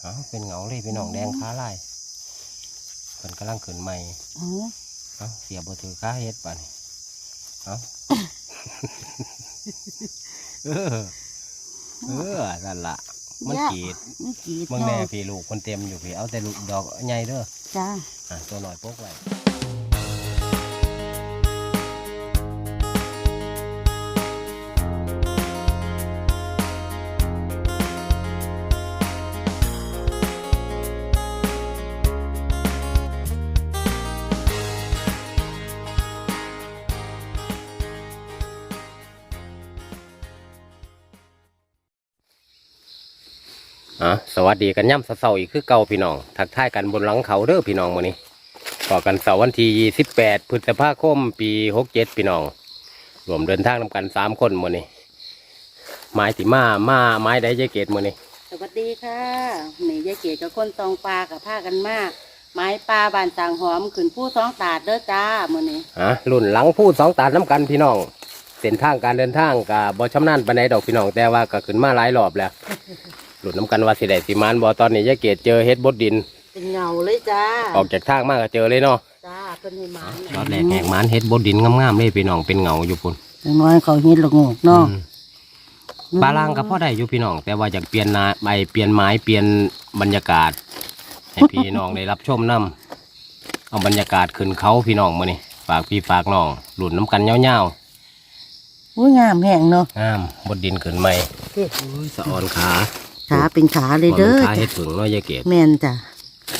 เอาเป็นเหงาเลยพี่น้องแดงขาลายเพิ่นกำลังขึ้นใหม่อ๋อเอาเสียบ่ถือขาเฮ็ดป่ะนี่เอาเออเออนั่นล่ะมันกรีดมันกรีดมึงแน่เนาะพี่ลูกคนเต็มอยู่พี่เอาแต่ลูกดอกใหญ่เด้อจ้าอะตัวหน่อยพกไว้ สวัสดีกันย่ำเสาๆอีกคือเก่าพี่น้อง ทักทายกันบนหลังเขาเด้อพี่น้องมื้อนี้ก่อกันเสาร์วันที่28พฤษภาคม ปี 67 พี่น้อง รวมเดินทางนำกันสามคนมื้อนี้ไม้ติมามาไม้ใดใจเกตมื้อนี้สวัสดีค่ะแม่ยายเกดกับคนตองปลากับผ้ากันมาก ไม้ปลาบานต่างหอมขึ้นผู้ท้องตาดเด้อจ้ามื้อนี้อะรุ่นหลังพูดสองตาดน้ำกันพี่น้องเส้นทางการเดินทางกับบ่ชำนาญปานใดดอกพี่น้องแต่ว่าก็ขึ้นมาหลายรอบแล้ว รุ่นน้ำกันว่าสิได้สิมานบ่ตอนนี้ยายเกตเจอเฮ็ดบดดิน เป็นเงาเลยจ้าออกจากทางมากก็เจอเลยเนาะจ้าเป็นให้หมาตอนแรกแหกหมันเฮ็ดบดดินงามๆเลยพี่น้องเป็นเงาอยู่พุ่นอย่างน้อยเขาเฮ็ดละโงกเนาะอืมปลาล่างก็พอได้อยู่พี่น้อง แต่ว่าอยากเปลี่ยนนาไปเปลี่ยนไม้เปลี่ยนบรรยากาศ ให้พี่น้องได้รับชมน้ำเอาบรรยากาศขึ้นเขาพี่น้องมานี่ฝากพี่ฝากน้องหลุนน้ำกันเงาวอุ้ยงามแห้งเนาะๆงามบดดินขึ้นใหม่สะออนขา ขาเป็นขาเลยเด้อขาเฮ็ดผึ่งเน้อยยายเกดแม่นจ้ะ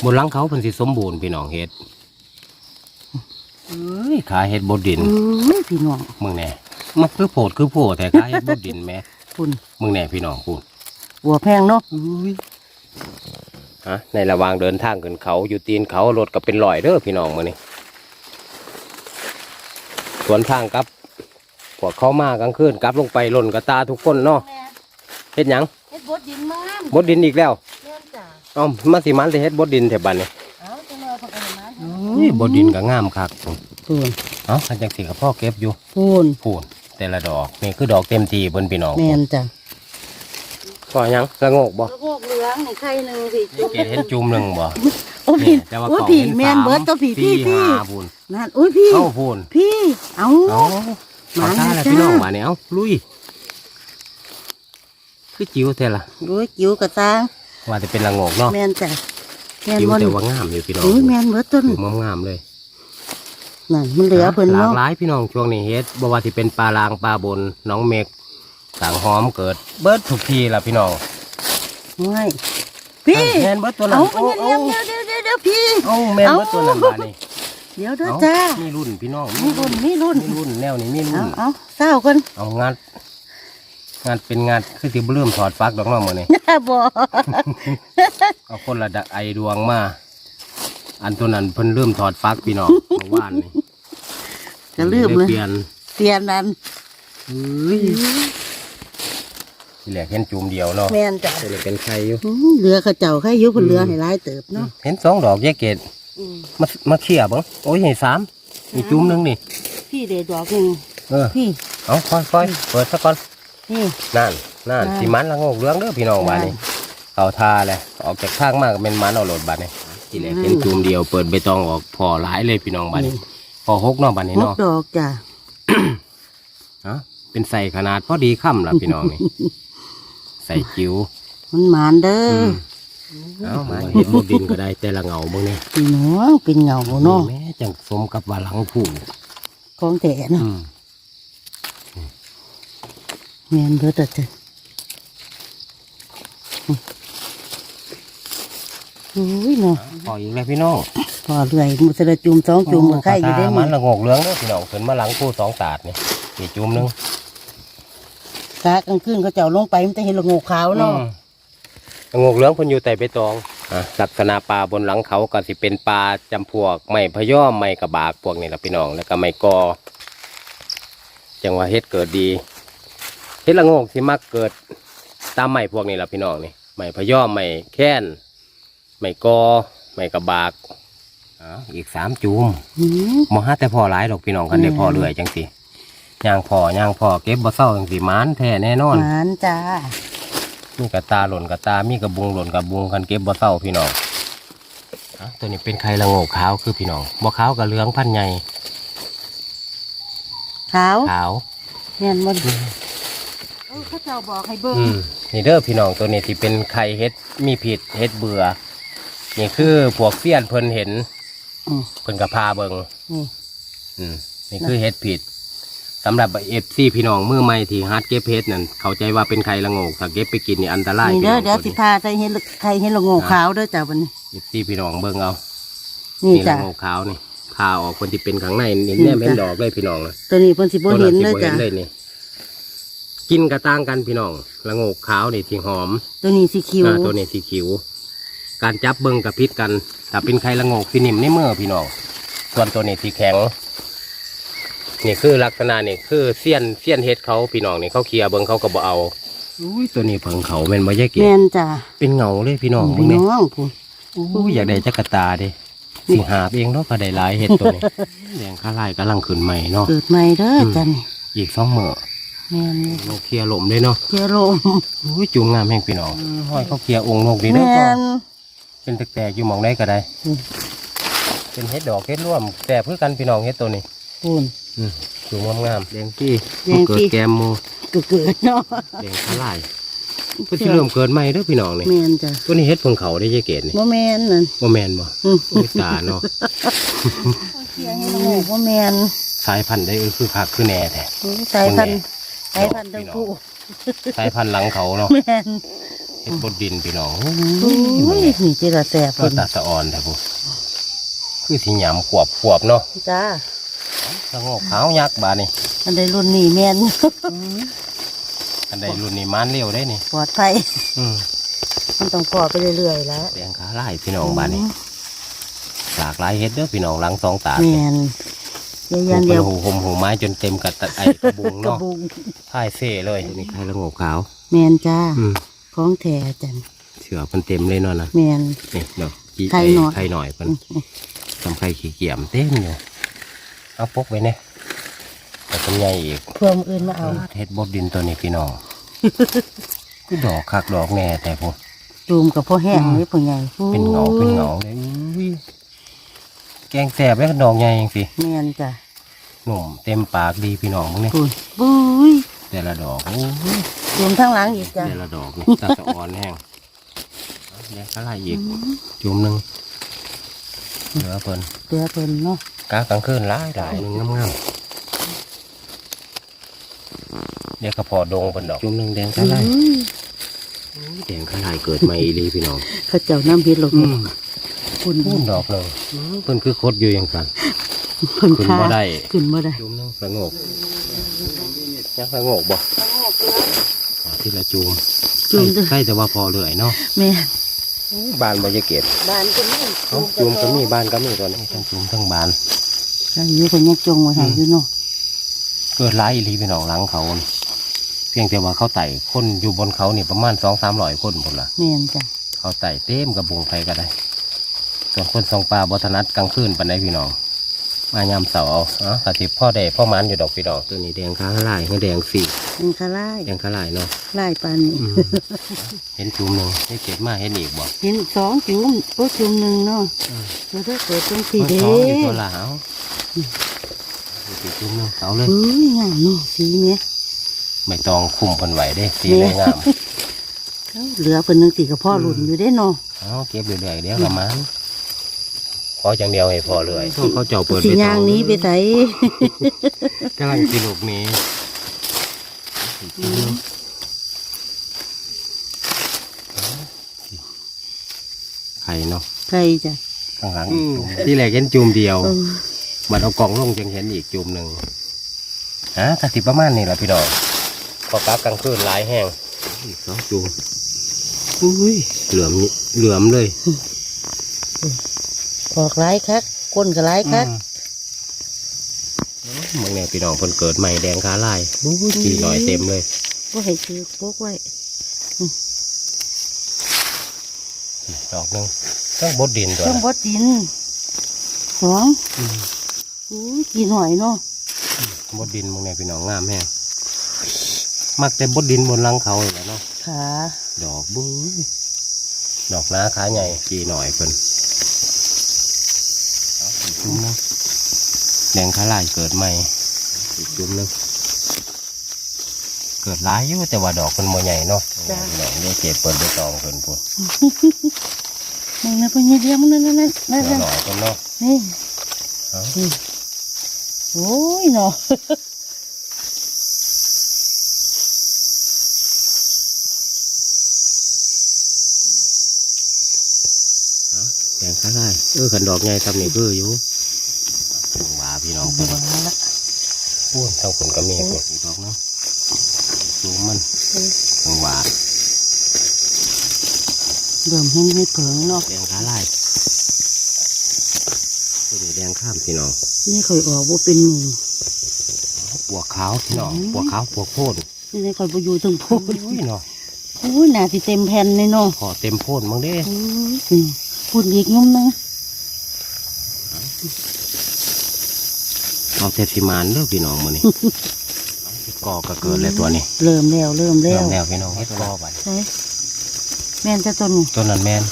บนหลังเขาเป็นสิสมบูรณ์พี่น้องเฮ็ดเอ้ยขาเฮ็ดบดดินอุ้ยพี่น้องมึงแน่มันคือโผดคือโผดแต่ขาเฮ็ดบดดินแหม่คุณมึงแน่พี่น้องพูดหัวแพงเนาะฮะในระหว่างเดินทางขึ้นเขาอยู่ตีนเขารถก็เป็นรอยเด้อพี่น้องมือนี่สวนทางกับพวกเขามากลางคืนกลับลงไปหล่นกระตาทุกคนเนาะเฮ็ดหยังเฮ็ดบดดินมากบดดินอีกแล้วแม่นจ้ะเอ้ามาสิมันจะเฮ็ดบดดินแถวบ้านนี่เอาจังเลยเขาเอามาอุ้ยบดดินก็งามคักพูนเอ้าอันจังสิกับพ่อเก็บอยู่พูนพูนแต่ละดอกนี่คือดอกเต็มทีเพิ่นพี่น้องแม่นจ้ะก็ยังละโงกบ่แล้วพวกเหลืองนี่ไข่หนึ่งสิจุ่มเกดเห็นจุ่มหนึงบ่โอ้พี่นี่แต่ว่าโอ้เขาพี่เห็นแม่นสามเบิร์ดตัวพี่พี่สี่พี่ห้าพูนนั่นโอ้ยพี่เอ้าพูนพี่ เอาเอามามาแล้วแล้วจ้าพี่น้องมาเนี่ยเอาลุย คือจิ๋วเท่าล่ะโอ้ยจิ๋วกระตางว่าจะเป็นละโงกเนาะแม่นจ้ะแม่นจิ๋วบนแต่ว่างามอยู่พี่น้องโอ้ยแม่นเบิร์ดต้นอยู่งามๆเลยนั่นมันเหลือเพิ่นหลากเนาะหลายพี่น้องช่วงนี้เฮ็ดบ่ว่าที่เป็นปลาลางปลาบนน้องเมกต่างหอมเกิดเบิดทุกทีล่ะพี่น้องไม่พี่แม่นเบิดตัวนั้เอานเดี๋ยวเดี๋ยวเดี๋ยวเดี๋ยวเดี๋ยวพี่โอ้แม่นเบิดตัวนั้นบาดนี่เดี๋ยวเด้อเอาจ้ามีรุ่นพี่น้องมีรุ่นมีรุ่นมีรุ่นแนวนี้มีรุ่เอานเอาเศร้ากันเอางาน งานเป็นงานคือสิบ่เริ่มถอดฟักดอกเน้องมื้อนี้บ่เอาคนละดะไอดวงมา อันตัวนั้นเพิ่นเริ่มถอดฟักพี่น้อง เมื่อวานนี่จะลืมเลยเปลี่ยนเตียนนั้นเฮ้ยที่แรกเห็นจุ่มเดียวเนาะแม่นจ้ะตัวนี้เป็นไข่อยู่ อืมเหลือเขาเจ้าใครอยู่เพิ่นเหลือให้หลายเติบเนาะเห็นสองดอกแยกเกตอืมมามาเขี่ยเบ้งโอ้ยเห็นสามมีจุ่มหนึงนี่ พี่เดดดอกหนึงเออ พี่ เอาค่อยค่อยเปิดซะก่อน นี่ นั่นนั่นนั่น สีมันละโงกเหลืองเด้อพี่น้องบ้านนี้นั่นเอาทาเลยออกจากข้างมากก็เป็นมันเอาโหลดบ้านนี้ที่แรกเห็นจุ่มเดียวเปิดใบตองออกพอหลายเลยพี่น้องบ้านนี้พอหกเนาะบ้านนี้นกเนาะดอกจ้ะฮะเป็นใส่ขนาดพอดีค่ำล่ะพี่น้องนี่ ใส่จิ๋วมันหมานเด้อเอามาเห็ดบดดินก็ได้แต่ละเงาเบ้างนี่พี่น้องเป็นเงาเนาะแม่จังสมกับว่าหลังผู้ของแต่เนาะอืม แม่นเบิดแต่จ้ะโอ้ยเนาะพออีกแล้วพี่น้องพอเรื่อยมุสระจุมสองจุมก็ไข่อยู่ได้ตาหมมันดละโงกเหลืองเด้อพี่น้องขึ้นมาหลังผู้สองตาดนี่นี่จุ่มหนึงกากลางคืนเขาเจ้าลงไปมันจะเห็นละโงกขาวเนาะละโงกเหลืองเพิ่นอยู่แต่ใบตองอะลักษณะปลาบนหลังเขาก็สิเป็นปลาจำพวกไม้พะย้อมไม้กระบากพวกนี้ล่ะพี่น้องแล้วก็ไม้กอจังว่าเฮ็ดเกิดดี เฮ็ดละโงกสิมักเกิดตามไม้พวกนี้ล่ะพี่น้องนี่ไม้พะย้อมไม้แค้นไม้กอไม้กระบากอ้าวอีกสามจูมหืมมหาแต่พอหลายดอกพี่น้องกันได้อืมพอเรื่อยจังสิย่างพอย่างพอเก็บบ่เศร้าจังสิหมานแท้แน่นอนหมานจ้ามีกระตาหล่นกระตา มีกระบุงหล่นกระบุงคันเก็บบ่เศร้าพี่น้องอะตัวนี้เป็นไข่ละโงกขาวคือพี่น้องบ่ขาวกับเหลืองพันใหญ่ขาวขาวแม่นบ่เออ เขาเจ้าบอกให้เบิ่งอืมนี่เด้อพี่น้องตัวนี้ที่เป็นไข่เฮ็ดมีผิดเฮ็ดเบื่อนี่คือพวกเสี้ยนเพิ่นเห็นอืมเพิ่นกระพาเบิงนี่ อืมนี่คือเฮ็ดผิดสำหรับเอฟซีพี่น้องมือใหม่ที่ฮัดเก็บเฮ็ดนั่นเข้าใจว่าเป็นไข่ละโงกถ้าเก็บไปกินนี่อันตรายนี่พี่เด้น้อองเดี๋ยวสิพาใส่เห็ดละไข่เห็ดละโงกขาวเด้อจ้ะวันนี้เอฟซีพี่น้องเบิ่งเอานี่นี่ละจ้ะ โงกขาวนี่พาออกคนที่เป็นข้างในนี่นี่แน่เป็นจ้ะดอกเลยพี่น้องนะตัวนี้เพิ่นสิบ่เห็นเด้อตัวจ้ะสิบ่เลยนี่ กินกระต่างกันพี่น้องละโงกขาวนี่ที่หอมตัวนี้สีคิวอ่าตัวนี้สีขิว การจับเบิ่งกับพิษกันถ้าเป็นไข่ละโงกสีนิ่มในมือพี่น้องส่วนตัวนี้สีแข็งนี่คือลักษณะนี่คือเสี้ยนเสี้ยนเฮ็ดเขาพี่น้องนี่เขาเคลียร์เบิ่งเขาก็บ่เอาอุ้ยตัวนี้เพิ่งเขาแม่นบ่ใช่เก๋แม่นจ้ะเป็นเงาเลยพี่น้องพี่เบิ่งน้นี่องพุ่นอุ้ยอยากได้จักรตาดิสิหาบเองเนาะก็ได้หลายเฮ็ดตัวนี้แดงข้าไล่กำลังขึ้นใหม่เนาะเกิดใหม่เด้อจ้ะนี่อีกสองมื้อ แม่นนกเคลียร์ลมเลยเนาะเจอโรมอุ้ยจูงงามแห่งพี่น้องห้อยเขาเคลียร์องค์นกดีเด้อแม่พ่อนเป็นแตกๆอยู่หมองได้ก็ได้อืมเป็นเฮ็ดดอกเฮ็ดร่วม แต่เพื่อกันพี่น้องเฮ็ดตัวนี้พุ่นอืมสูงงามๆแดงกี้แดงกี้ เกิดแกมหมูก็เกิดเนาะแดงข้าลายเพิ่นสิเริ่มเกิดใหม่เด้อพี่น้องนี่แม่นจ้ะตัวนี้เฮ็ดเพิ่งเขาได้ยายเกดนี่บ่แม่นนั่นบ่แม่นบ่อืมโอ้ยตาเนาะเขียให้ละโงกบ่แม่นสายพันธุ์ได้เออคือคักคือแน่แท้ สายพันธุ์ สายพันธุ์ทั้งคู่สายพันธุ์หลังเขาเนาะแม่นเฮ็ดบดดินพี่น้องอุ้ยนี่จิละแสบก็พุ่นตาสะอ่อนแท้พุ่นคือสิหยำขวบขวบเนาะจ้าละโงกขาวยักษ์บาดนี่อันใดรุ่นนี้แม่นอันใดรุ่นนี้มานเร็วได้นี่ปลอดภัยอืมมันต้องปลอดไปเรื่อยๆแล้วแดงขาลายพี่น้องบาดนี้หลากหลายเฮ็ดเด้อพี่น้องหลังสองตาแม่น เดี๋ยวหูยันเป็เดีนยวหูหมหูไม้จนเต็มกับตะไอ้กระบุงกระเนาะบุงพ่ายเซ่เลยนี่ไข่ละโงกขาวแม่นจ้าอืมของแท้จันเสือมันเต็มเลยเนาะนะแม่นนี่เนาะจีไข่หน่อย ไข่หน่อยมันทำไข่ขี้เกียมเต็มอยู่เอาปกไว้เนี่ยแต่เป็นใหญ่อีกเพิ่มอื่นมาเอาเฮ็ดบดดินตัวนี้พี่น้อง คือดอกคักดอกแน่แต่พวกจูมกับพ่อแห้งเลยพ่อใหญ่เป็นเงาเป็นเงาเลยอุ้ยแกงแสบแล้วก็ดอกใหญ่ยังสิ แม่นจ้ะ หนุ่มเต็มปากดีพี่น้องมึงเนี่ยปุ้ยปุ้ยแต่ละดอกโอ้ยจูมทั้งหลังอีกจ้ะแต่ละดอกนี่ตาสะอ่อนแห้งเอาเดี๋ยวอะไรอีกจุ่มหนึ่งเหลือเพิ่นเดือเพิ่นเนาะกากลางคืนหลายหลายหนึ่งงามๆเดี๋ยวก็พอดงเพิ่นดอกจุ่มหนึ่งแดงกะไลอุ้ยแดงกะไลเกิดใหม่อีหลีพี่น้อง เขาเจ้าน้ำพิษลงอืม คุณพูนดอกเลยเพิ่นคือโคตรอยู่อย่างกันคุณ ขึ้นค่าบ่ได้ ขึ้นบ่ได้จุ่มหนึ่งสงบยังสงบบ่เอาที่ละจุ่มจูมเด้อใช่แต่ว่าพอเหลื่อยเนาะแม่บานบ่จะเก็บบ้านก็มีเอาจุ่มก็มีบานก็มีตัวนี้ทั้งจุ่มทั้งบานแล้วอยู่คนยังจงไว้ให้อยู่เนาะเกิดหลายอีหลีพี่น้องหลังเขานี่เพียงแต่ว่าเขาไต่คนอยู่บนเขานี่ประมาณสองสามร้อยคนหมดละแม่นจ้ะเขาไต่เต็มกระบุงไฟก็ได้ ส่วนคนสองปลาบถนัดกลางคืนปันไดพี่น้อง มายามเสาร์เอาเนาะกะสิพ่อแดพ่อมันอยู่ดอกพี่น้องตัวนี้แดงข้างลายให้แดงสีเป็นคาไล่แดงข้างลายเนาะ ไล่ปานนี้อืม เห็นจุ่มหนึ่งให้เก็บมาเห็นอีกบ่เห็นสองจุ่มโอ้จุ่มหนึ่งเนาะเดี๋ยวถ้าเกิดเป็นสีเอาเด้สองอยู่ตัวละเอาอีกจุ่มหนึ่งเอาเลยเฮ้ยงามเนาะสีเนี้ยไม่ต้องคุมเพิ่นไหวเด้สีเลยงามเหลือเป็นหนึ่งสีกับพ่อหลุนอยู่ได้เนาะ เอาเก็บเรื่อยๆเดี๋ยวละมัน ขอจังเดียวให้พอเลยเขาเจ้าเปิดสีไปย่างนี้ไปใส่กำลังกินลูกนี้ไข่เนาะใครจ้ะ ข้างหลังที่แรกเห็นจุ่มเดียว เออ มันเอากล่องลงจึงเห็นอีกจุ่มหนึ่งฮะกะสิประมาณนี้แหละพี่น้องพอกลับกลางคืนหลายแห้งอีกสองจุ่มอุ้ยเหลือมเหลือมเลย ออกร้ายคักก้นก็ร้ายคักมึงเนี่ยพี่น้องคนเกิดใหม่แดงขาลายอุ้ยจีหน่อยเต็มเลยว่าให้คือพวกไว้ดอกหนึ่งต้องบดดินด้เควยรื่องบดดินสองอุ้ยกี่หน่อยเนาะบดดินมึงเนี่ยพี่น้องงามแห้งมักแต่บดดินบนหลังเขาเลยแหละเนาะขาดอกบุ้ยดอกน้าขาใหญ่กี่หน่อยเพิ่นเอาอีกจุ่มหนึง แดงขาลายเกิดใหม่อีกจุ่มหนึงเกิดหลายอยู่แต่ว่าดอกเพิ่นบ่ใหญ่เนาะดอกนี่เจ็บเปิดไปตองเพิ่นพุ่นมึงนะเพิ่นเดียวมึงนั่นนั่นนั่นนั่นเดี๋ยวหน่อยเพิ่นเนาะนี่เอาโอ้ยเนาะแดงขาลายเออขันดอกใหญ่ทำนี่คืออยู่ถึงว่า พี่น้องเดี๋เพิ่ยนวเอาละพูดเท่าคนก็มีกดอีกดอกเนาะจูมมันถึงว่าเริ่มเห็นให้เผิงเนาะแดงขาลายตัวนี้แดงข้ามพี่น้องนี่เคยออกว่าเป็นหมูปวกขาวพี่น้องอืมปวกขาวปวกโพนนี่ได้คอยไปอยู่ถึงพูดอุ้ยเนาะโอ้ยหนาที่เต็มแผ่นเลยเนาะขอเต็มโพนมั้งเด้โอ้ยนี่พูดอีกงุ้มนึง เอาแต่สิมานเด้อพี่น้องมื้อนี้เฮ็ดกอก็เกิดเลยตัวนี้ เริ่มแล้วเริ่มแล้เริ่วมแล้วพี่น้องเฮ็ดกอบัดใช่แม่นจะต้นนี่ต้นนั้นแม่น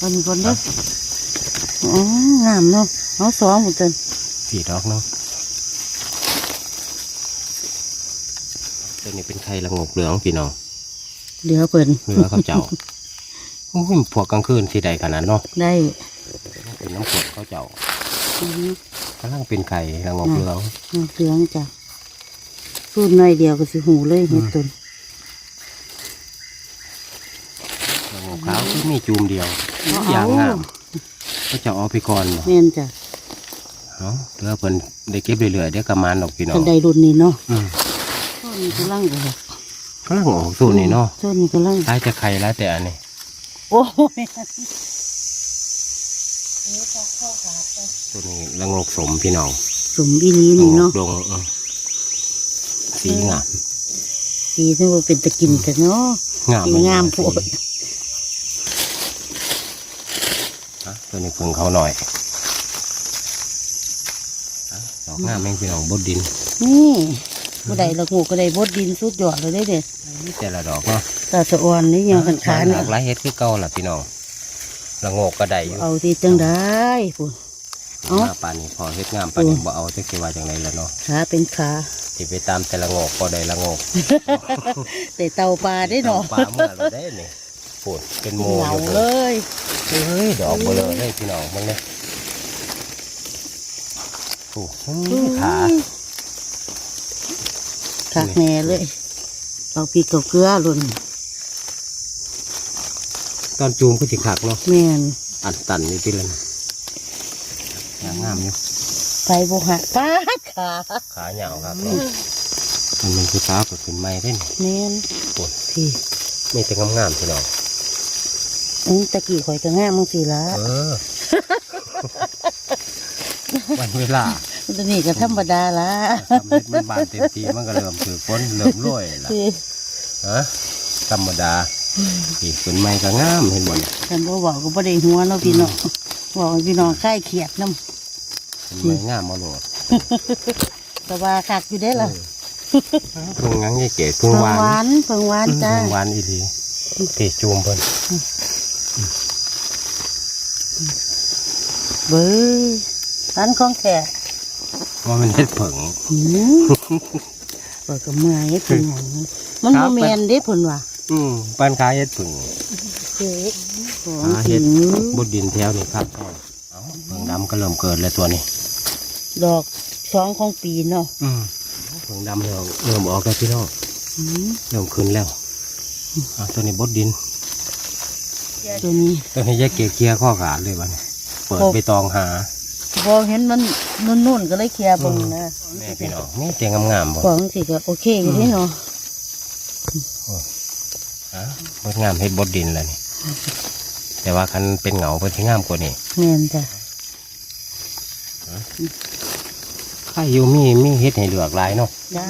ต้นนี้ก่อนเด้ออ๋องามเนาะเอาสองหมดต้นสี่ดอกเนาะตัวนี้เป็นไข่ละงกเหลืองพี่น้องเดี๋ยวเปิดเรือเขาเจ้าโอ้ยพวกกลางคืนสิใดขนาดเนาะได้เป็นน้ำขวดเขาเจ้า อืม กำลังเป็นไข่ละงกเหลืองเหลืองจ้ะสูตรหน่อยเดียวก็สิหูเลยเห็ดต้นละงกขาวก็มีจูมเดียวเอาอย่างงามเขาเจ้าเอาไปก่อนบ่แม่นจ้ะเนาะเรือเพิ่นได้เก็บเรื่อยๆเดี๋ยวกระมานดอกพี่น้อคังนใดรุ่นนี้เนาะอืมต้นนี้กำลังเลยกำลังออกสูตรนี่เนาะต้นนี้กำลังท้ายจะไข่แล้วแต่อันนี้โอ้ย ตัวนี้ละงกสมพี่น้องสมบีลีละนี่งเนาะกลงเออสีงามสีนึกว่าเป็นตะกินแต่เนาะงามสีงามโพดฮะตัวนี้เพิ่งเขาหน่อยฮะดอกงามแม่งพี่น้องบดดิน นี่บ่ได้ละงูก็ได้บดดินสุดยอดเลยเด้เด็ดแต่ละดอกเนาะตาสะอ่อนนี่ยังกันขาหเนี่ลายกหลายเฮ็ดคือเก่าล่ะพี่น้อง ละโงกก็ได้อยู่เอาที่จังได้ปุ่น เอ้าหน้าปานนี้พอเฮ็ดงามปานนี้บ่เอาจะคิดว่าจังไดล่ะเนาะขาเป็นขาสิไปตามแต่ละโงกก็ได้ละโงกแต่เตาปลาได้เนาะปลาเมื่อเราได้นี่พูดเป็นโมเหงาอยู่เลเลยยเฮ้ยดอกเบลอเลยพี่น้องมันเนี่ยโอ้โหขาคักแน่เลย เอาพริกกับเกลือลุ่น ตอนจูมก็สิขักเนาะแม่นอัดตันนี่พี่เลยอย่างงามอยู่ไฟบุหักปาดขาขาเหยาวครับเนาะมันมันคือฟ้าก็ขึ้นไม้ได้นี่แม่นโอ้ยพี่ไม่แต่งามๆพี่น้องอือตะกี้ข่อยก็งามมึงสิละเออวันเวลาตัวนี้ก็ธรรมดาละทำเม็ดมันบานเต็มทีมันก็เริ่มถือฝนเริ่มโรยละพี่ฮะธรรมดา อีกเป็นไม้ก็งามเห็นบ่เนี่ยฉันบ่บอกก็บ่ได้หัวเนาะพี่น้องบอกให้พี่น้องคลายเครียดนํเป็นไม้งามมาโหลดแต่ว่าคักอยู่ได้ล่ะเพิ่งงั้งยี่เกศเพิ่งเพิ่งหวานหวานเพิ่งหวานจ้าเพิ่งหวานอีหลีตีจูมเพิ่นเบ้อร้านของแท้ว่ามันเฮ็ดเผิง หืมเปิดกับเมื่อยเป็นหยังมันครับ่บ แม่นเด้เพิ่นว่า อืมปานขายเฮ็ดเผิงเค้กของหาจริเฮ็ดงบดดินแถวนี่ครับเอาเผิงดำก็เริ่มเกิดแล้วตัวนี้ ดอกสองของปีเนาะอืมเผิงดำเริ่มเริ่มออกแล้วพี่น้องหืมเริ่มขึ้นแล้วอะตัวนี้บดดิน ตัวนี้ตัวนี้แยกเกลี่ยเกลียข้อขาดเลยวันนี้เปิดโอ้ไปตองหาพอเห็นมันนุ่นๆก็เลยเคลียร์เบิ่งนะแม่พี่น้องนี่เตียงงามๆบ่ของสิก็โอเคอยู่เด้เนาะฮะ บดงามเฮ็ดบดดินแล้วนี่ แต่ว่าคันเป็นเหงาเพิ่นสิงามกว่านี้แม่นจ้ะไข่อยู่มีมีเฮ็ดให้เลือกหลายเนาะจ้า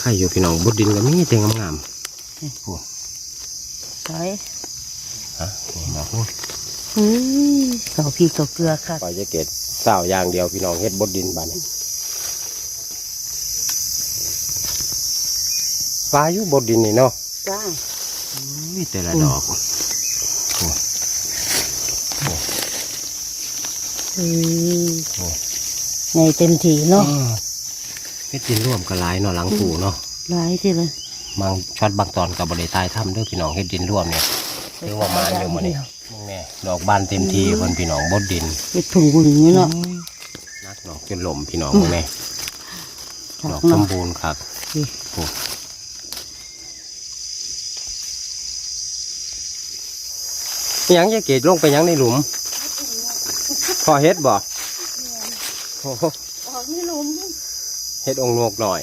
ไข่อยู่พี่น้องบดดินก็มีเตียงงามไปๆฮะนี่เนาะเฮ้ยเกาพี่เกาเกลือค่ะปล่อยจะเกตเศร้าอย่างเดียวพี่น้องเฮ็ดบดดินบาดนี้ปลาอยู่บดดินนี่เนาะจ้า อุ้ยแต่ละดอกอืมในเต็มที่เนาะอืมเฮ็ดดินร่วมกับหลายเนาะหลังปู่เนาะหลายที่เลยบางช็อตบางตอนกับบริตายถ้ำเด้วยพี่น้องเฮ็ดดินร่วมเนี่ยถือว่ามาอยู่มาเนี่ยแม่ดอกบานเต็มทีเพิ่นพี่น้องบดดินเฮ็ดถุงบุญนี่เนาะนักดอกจนหล่มพี่น้องแม่คัดอกกสเนาะมบูรณ์ครับ นี่ โอ้อิห ยังจะเกตลงไปหยังในหลุม พอเฮ็ดบ่โอ้โหออกนี่ลุมเฮ็ดองค์โงกหน่อย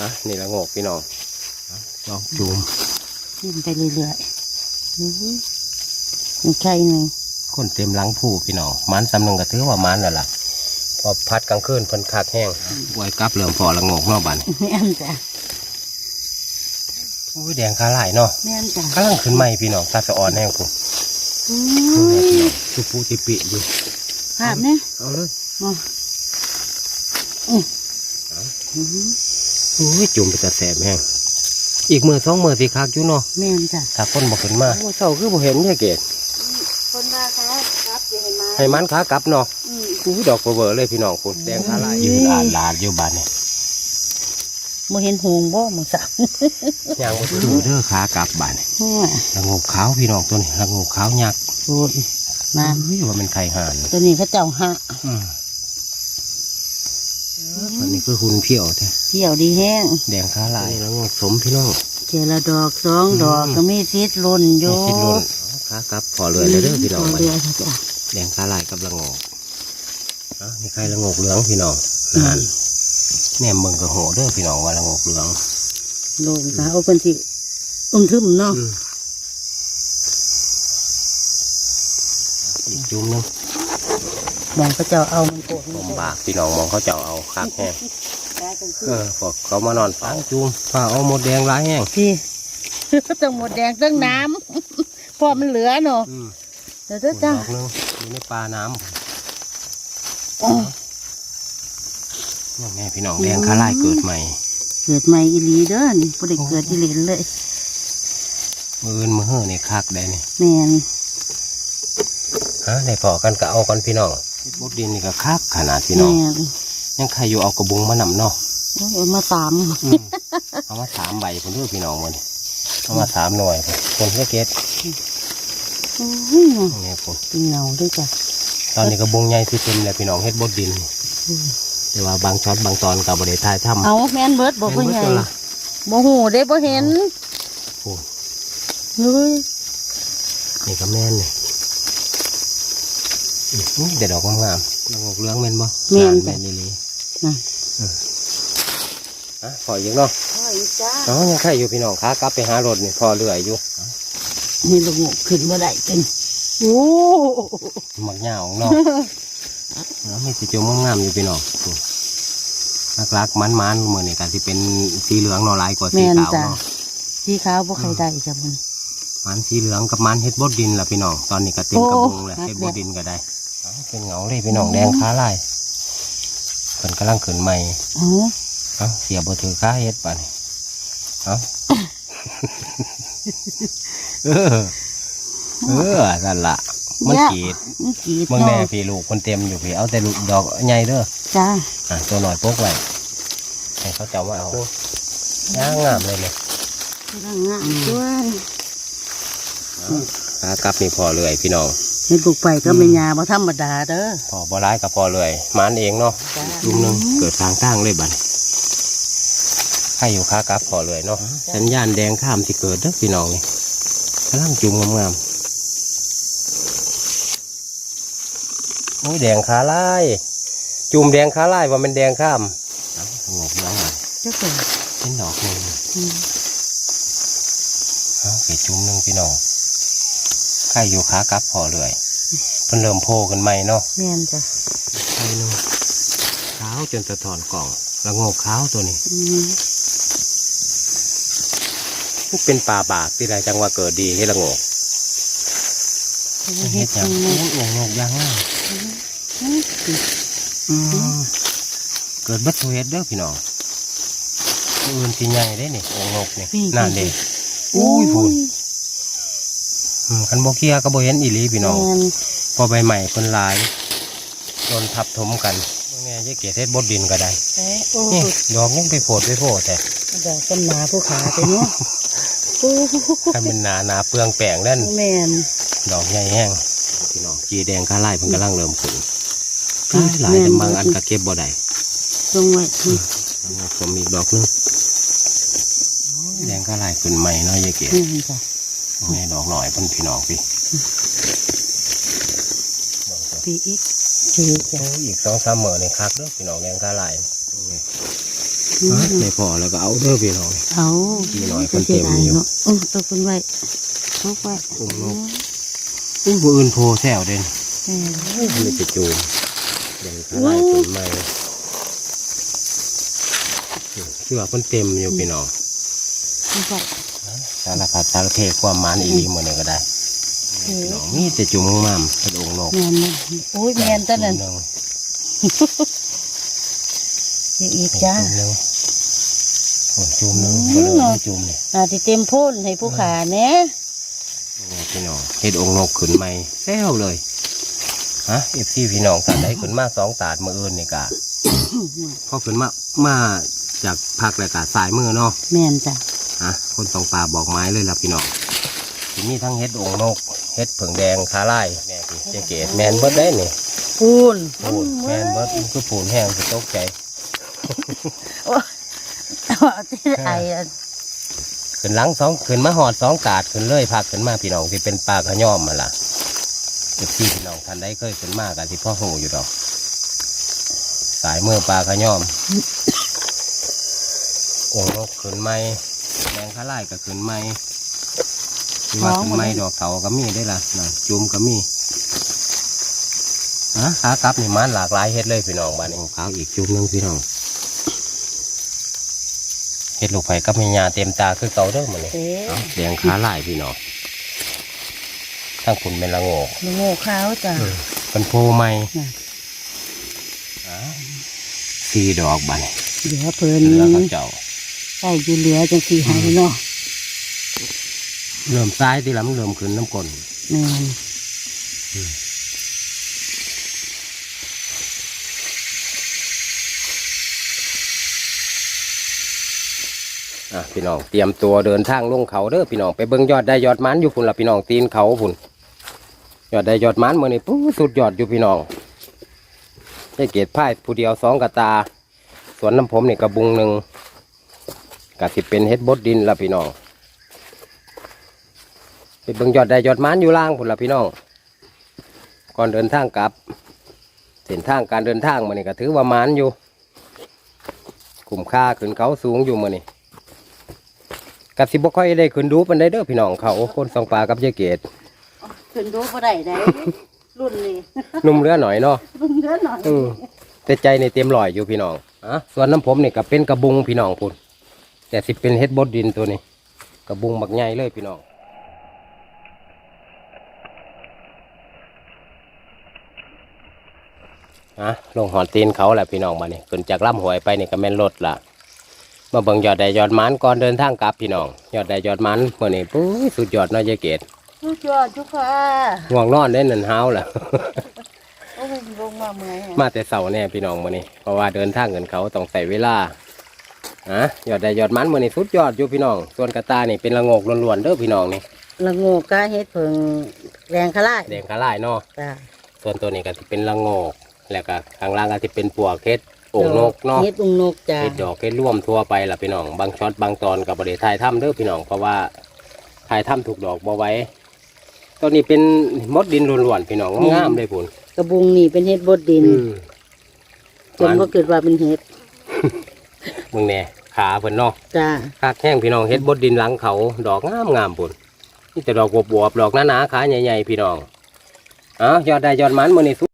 นะนี่ละโงกพี่น้องดอกจูมขึ้นไปเรื่อยๆอือหือมีไข่หนึ่งคนเต็มหลังผู้พี่น้องมันสำนึงก็ถือว่ามันแล้วล่ะ พอพัดกลางคืนเพิ่นคักแห้งบวยกลับเหลื่อมพอละโงกเนอกบ้านแม่นจ้ะอุ้ยแดงคาหลายเนาะแม่นจ้ะกำลังขึ้นใหม่พี่น้องตาสะอ่อนแห้งผม อืทุปูติปิอยู่ภาพเนี่ยเอาเลยมาอืออื้อหืออุ้ยจุ่มไปตะแสบแห้งอีกมือสองมือสิคักอยู่เนาะแม่นจ้ะถ้าคนบอกขึ้นมาโอ้เจ้าคือบ่เห็นแค่เกตคนมาครับครับจะให้มาให้มันขากลับเนาะอืมอุ้ยดอกเบอร์เลยพี่น้องคุณแดงคาหลายยืนอ่านลาดอยู่บ้านเนี่ย บ่เห็นหงบ่หมึงสักย่างบ่ถือเด้อขากลับบ้านเนี่ยฮ่าละโงกขาวพี่น้องตัวนี้ละโงกขาวยักษ์โอ้ยน้เฮ้ยว่ามันไข่ห่านำตัวนี้เขาเจ้าหะอืมอันนี้คือหุ่นเพี้ยวแท้เที่ยวดีแห้งแดงขาลายแล้วงอกสมพี่น้องเจอละดอกสองดอกอืมก็มีซิดหล่นอยู่นี่คิดลุ่นขากลับพอเลยเลยเด้อพี่น้องพมันเรือค่ะจ้ะแดงขาลายกับละโงกอะนี่ใครละโงกเหลืองพี่น้องนั่น แหนมเบิ่งกระโหเด้อพี่น้องว่าละโงกเหลืองโลงค่ะเอาเป็นสิอุ้มทึมเนาะอืมอีกจุ่มหนึงมองเขาเจ้าเอามันโกรธผมบากพี่น้องมองเขาเจ้าเอาคักแห้งได้กันคืเอออพวกเขามานอนฟังจุ่มฝ้าเอาหมดแดงร้ายแห้งพี่ต้องหมดแดงต้องน้ำพอมันเหลือเนาะอืมเดี๋ยวเด้อจ้าดอกหนึงอยู่ในปลาน้ำ อ๋อนี่ไงพี่น้องแดงขาลายเกิดใหม่ เกิดใหม่อีหลีเด้อนี่บ่ได้เกิดอีหลีเลยมืออื่นมือเฮ้อนี่คักได้นี่แม่นฮะได้พอกันก็เอากันพี่น้องบดดินนี่ก็คักขนาดพี่น้องแม่นยังใครอยู่เอากระบุงมานำเนาะโอ้ยเอามาตามอืมเอามาสามใบคนด้วยพี่น้องมันเอามาสามหน่วยคนเพื่อเกตโอ้ยนี่ผมเป็นเงาด้วยจ้ะตอนนี้กระบุงใหญ่ที่เต็มเลยพี่น้องเฮ็ดบดดิน แต่ว่าบางช็อตบางตอนกับบริทายถ้ำเอาแม่นเบิดบอกแม่ว่านเบิดไงตัวละบ่หูได้บ่เห็นโอ้เฮ้ยนี่ก็แม่นนี่อื้อเด็ดดอกงามๆดอกเหลืองแม่นบ่แม่นแม่จ้ะนนี่นั่นอะพออีกเนาะโอ้ยจ้าอ๋อยังใครอยู่พี่น้องขากลับไปหารถนี่พอเรื่อยอยู่นี่ลูกหมูขึ้นบ่ได้เป็นโอ้หมักเหงาเนาะแล้วมีสีจมงามๆอยู่พี่น้อง ลักๆมันๆเหมือนนี่กันที่เป็นสีเหลืองเนาะหลายกว่าสีแม่นขาวจ้ะ เนาะสีขาวบ่ใครได้จ้ะมันมันสีเหลืองกับมันเฮ็ดบดดินล่ะพี่น้องตอนนี้ก็เต็มโอ้กระบุงแล้วฮักเฮ็ดแล้บวดดินก็ได้อ๋อเป็นเหงาเลยพี่น้องแดงขาลายเพิ่นกำลังขึ้นใหม่โอ้เอ้าเสียบ่ถือค่าเฮ็ดป่ะนี่เอ้า เออเออนั่นล่ะ มันกรีดมันกรีดมึงแน่เนาะพี่ลูกคนเต็มอยู่พี่เอาแต่ลูกดอกใหญ่เด้อจ้าอะตัวหน่อยพกไว้ให้เขาเจ้ามาเอาย่างงามเลยเนี่ยกำลังงามด้วยขากลับนี่พอเลยพี่น้องเห็นลูกไปก็ไม่ยาบ่ธรรมดาเด้อพอบ่ร้ายกับพอเลยหมันเองเนาะจ้าลุมหนึงเกิดทางตั้งเลยบัดใครอยู่ขากลับพอเลยเนาะสัญญาณแดงข้ามที่เกิดเด้อพี่น้องนี่กำลังจุ่มงามๆ อ้ยแดงขาลายจุ่มแดงขาลายว่ามันแดงข้ามเอาสงบแล้วอะเจ้าค่ะเป็นดอกหนึ่งอืมเอาไปจุ่มหนึ่งพี่น้องใครอยู่ขากลับพอเลยเพิ่นเริ่มโผล่ขึ้นใหม่เนาะแม่นจ้ะใช่เนาะขาวจนสะท้อนกล่องแล้วโงกขาวตัวนี้อืมมันเป็นป่าบากที่ไรจังว่าเกิดดีให้ละโงกเฮ็เฮ็ดดจัยังงไงโอ้ยโงกยังง่าย เกิดบัดทุเฮ็ดเด้อพี่น้องอื่นที่ใหญ่ได้นี่โงกนี่นั่นเด้อุ้ยฝุ่นคันโบเกียก็บเห็นอีลีพี่น้องพอใบใหม่เพิ่นลายโดนทับถมกันพวกนี้ยายเกศเฮ็ดบดดินก็ได้นี่ดอกยังไปโผดไปโผดแต่ดอกต้นหนาผู้ขาไปเนาะโอ้ถ้ามันหนาหนาเปลืองแป้งนั่นดอกใหญ่แห้งพี่น้องจีแดงข้าไล่เพิ่นกำลังเริ่มขึ้น หลายแม่นแต่บางอันก็เก็บบ่ได้ลงไว้อืมผมอีกดอกหนึงแดงข้าไล่ขึ้นใหม่เนาะยายเกศแม่นจ้ะนี่ดอกหน่อยเพิ่นพี่น้องพี่ปีอีกปีจ้ะโอ้ยอีกสองสามมื้อนี่คักเด้อพี่น้องแดงข้าไล่อืมไม่พอแล้วก็เอาเด้อพี่น้องเอาปีน้อยคนเต็มอยู่เนาะโอ้ตัวคุณไว้เอาไว้อุ้มนกอุ้ยผู้อื่นโพแซวเด่นแม่นมันจะจูม แดงข้าไล่ขึ้นใหม่เชื่อเพิ่นเต็มอยู่พี่น้องเอาไว้สารพัดสารเพความหมันอีหลีหมดเลยก็ได้เออน้องมีแต่จุ่มงามกระโดงนกแม่นนะโอ้ยแม่นตอนนั้นจุ่มหงปีอีกจ้าจุ่มหนึ่งโอ้ยจุ่มหนึ่งอืก็มเลยจุ่มเนี่ยอาที่เต็มโพ่นให้ผู้ขาแหน่นี่พี่น้องเฮ็ดองค์นกขึ้นใหม่แซวเลย ฮะเอฟซีพี่น้องตาได้ขึ้นมาสองตาดมืออื่นนี่กะพอขึ้นมามาจากภาคและกาสายมือเนาะแม่นจ้ะฮะคนสองป่าบอกไม้เลยล่ะพี่น้องที่มีทั้งเฮ็ดองค์นกเฮ็ดเผิงแดงขาไล่แม่พี่เจเกตแมนเบิดได้นี่ปูนปูนแมนเบิดคือปูนแห้งจะตกใจโอ้ยเอาที่ไออะขึ้นหลังสองขึ้นมาหอดสองกาดขึ้นเลยพักขึ้นมาพี่น้องที่เป็นปลาขย่อมมาล่ะ เอฟซีพี่น้องท่านได้เคยขึ้นมากันที่พ่อหูอยู่ดอก สายมือปลาขย่อมองค์นกขึ้นไม้แดงขาไล่ก็ขึ้นไม้ที่ว่าขึ้นไม้ดอกเถาก็มีได้ล่ะนั่นจุ่มก็มีฮะขากลับนี่มันหลากหลายเฮ็ดเลยพี่น้องบ้านนี้ขาวอีกจุ่มหนึงพี่น้องเฮ็ดลูกไผ่กับมีหญ้าเต็มตาคือเก่าเด้อมื้อนี้เอ๊ะเอาแดงขาลายพี่น้อง ทั้งคุณเป็นละโงกลูกโง่ขาวจ้ะเป็นโพใหม่น่ะอ้าวสี่ดอกบัดนเดี๋ยวเพิ่นเหลือเขาเจ้าใส่อยู่เหลือจังสี่หายเนาะเริ่มซ้ายที่ลำเริ่มขึ้นน้ำกลนแม่นอะพี่น้องเตรียมตัวเดินทางลงเขาเด้อพี่น้องไปเบิ่งยอดได้ยอดมันอยู่พุ่นละพี่น้องตีนเขาพุ่น ยอดได้ยอดมันเมื่อนี้ปุ๊สุดยอดอยู่พี่น้องได้เกตพ่ายผู้เดียวสองกระตา สวนน้ำผมนี่กระบุงหนึ่งกะสิเป็นเฮ็ดบดดินละพี่น้องไปเบิ่งยอดได้ยอดมันอยู่ล่างพุ่นละพี่น้อง ก่อนเดินทางกลับเส้นทางการเดินทางมื่อนี้ก็ถือว่ามันอยู่คุ้มค่าขึ้นเขาสูงอยู่มื่อนี้กัสิบ่ค่อยได้ขึ้นดูปันได้เด้อพี่น้องเขาคนสองปลากับยายเกด ขึ้นดูบ่ได้ได้ รุ่นนี้นุ่มเรือหน่อยเนาะรุ่นเยอะหน่อยอืมแต่ใจในเต็มลอยอยู่พี่น้องอะส่วนน้ำผมนี่ก็เป็นกระบุงพี่น้องพุ่นแต่สิเป็นเฮ็ดบดดินตัวนี้ กระบุงบักใหญ่เลยพี่น้องอะลงหอดตีนเขาแหละพี่น้องมานี่ขึ้นจากล่ำหวยไปนี่ก็แม่นรถละมาเบิ่งยอดใดยอดมันก่อนเดินทางกลับพี่น้อง ยอดใดยอดมันเมื่อนี้ปุ้ยสุดยอดเนาะยายเกด สุดยอดทุกค่ะง่วงนอนได้นันเฮาแหละโอ้ยลงมาเมื่อยอะมาแต่เสาแน่พี่น้องมื้อนี้เพราะว่าเดินทางกันเขาต้องใส่เวลาอะยอดได้ยอดมันมื้อนี้สุดยอดอยู่พี่น้อง ส่วนกระตายนี่เป็นละโงกล้วนๆเด้อพี่น้องนี่ละโง่กะเฮ็ดเพิ่งแรงขะลายแดงกระลายเนาะจ้ะส่วนตัวนี้ก็สิเป็นละโงก แล้วก็ข้างล่างก็สิเป็นปวกเฮ็ดโอ่งนกเนาะ เฮ็ดองค์นกจ้ะเฮ็ดดอกเฮ็ดร่วมทั่วไปล่ะพี่น้อง บางช็อตบางตอนก็บ่ได้ถ่ายถ้ำเด้อพี่น้องเพราะว่าถ่ายถ้ำถูกดอกบ่ไหว้ ตัวนี้เป็นมดดินล้วนๆพี่น้องงามเลยพุ่นกระบุงนี่เป็นเฮ็ดบดดินอืมจนบ่เกิดว่าเป็นเฮ็ดมึงแน่ขาเพิ่นเนาะจ้ะคากแห้งพี่น้องเฮ็ดบดดินหลังเขา ดอกงามงามปุ่นนี่แต่ดอกบวบๆดอกหนาๆขาใหญ่ๆพี่น้องอ้าวยอดได้ยอดมันมื้อนี้สุด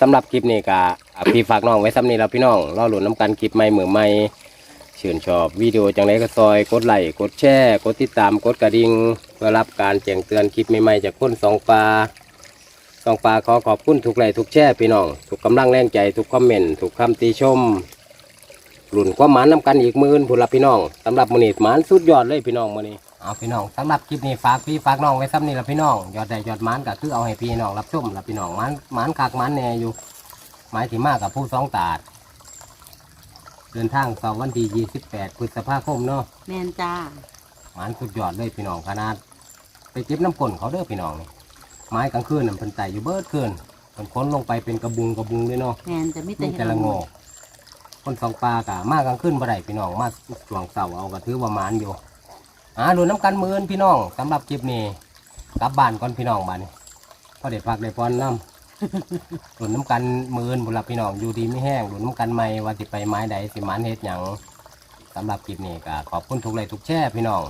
สำหรับคลิปนี้ก็อะพี่ฝากน้องไว้ซ้ำนี้แล้วพี่น้องรอหลุนน้ำกันคลิปใหม่มือใหม่ชื่นชอบวิดีโอจังไรก็ซอย กดไลค์กดแชร์ กดติดตามกดกระดิ่ง เพื่อรับการแจ้งเตือนคลิปใหม่ๆจากคนสองปลาสองปลาขอขอบคุณทุกไลค์ทุกแชร์พี่น้องทุกกำลังแรงใจทุกคอมเมนต์ทุกคำติชมหลุนความหมานนำกันอีกมื่นพุ่นละพี่น้องสำหรับมือนี้หมานสุดยอดเลยพี่น้องมือนี้เอาพี่น้องสำหรับคลิปนี้ฝากพี่ฝากน้องไว้ซ้ำนี่ละพี่น้องยอดได้ยอดหมานก็คือเอาให้พี่น้องรับชมละพี่น้องหมานหมานคักหมานแน่อยู่หมายถึงมากกับผู้สองตาดเดินทางต่อวันที่28พฤษภาคมเนาะแมนจ้า หมานสุดยอดเลยพี่น้องขนาด ไปเก็บน้ำกลนเขาเด้อพี่น้องนี่ไม้กลางคืนน่ะเพิ่นไต่อยู่เบิดคืนเพิ่นค้นลงไปเป็นกระบุงกระบุงเลยเนาะแม่นจะมีแต่นี่เห็ดแต่ละโงกคนสองปลากะมากกลางคืนบ่ได้พี่น้องมาช่วงเสาร์เอาก็ถือว่าหมานอยู่อ่าดูน้ำกันมือนพี่น้องสำหรับคลิปนี้กลับบ้านก่อนพี่น้องบ้านนี้พอได้พักได้พรน้ำหลุนน้ำกันมือนบุรับพี่น้องอยู่ดีไม่แห้งหลุนน้ำกันไม่ว่าสิไปไม้ใดสิหมันเฮ็ดหยังสำหรับคลิปนี้ก็ขอบคุณทุกไลค์ทุกแช่พี่น้อง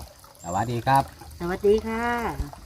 สวัสดีครับ สวัสดีค่ะ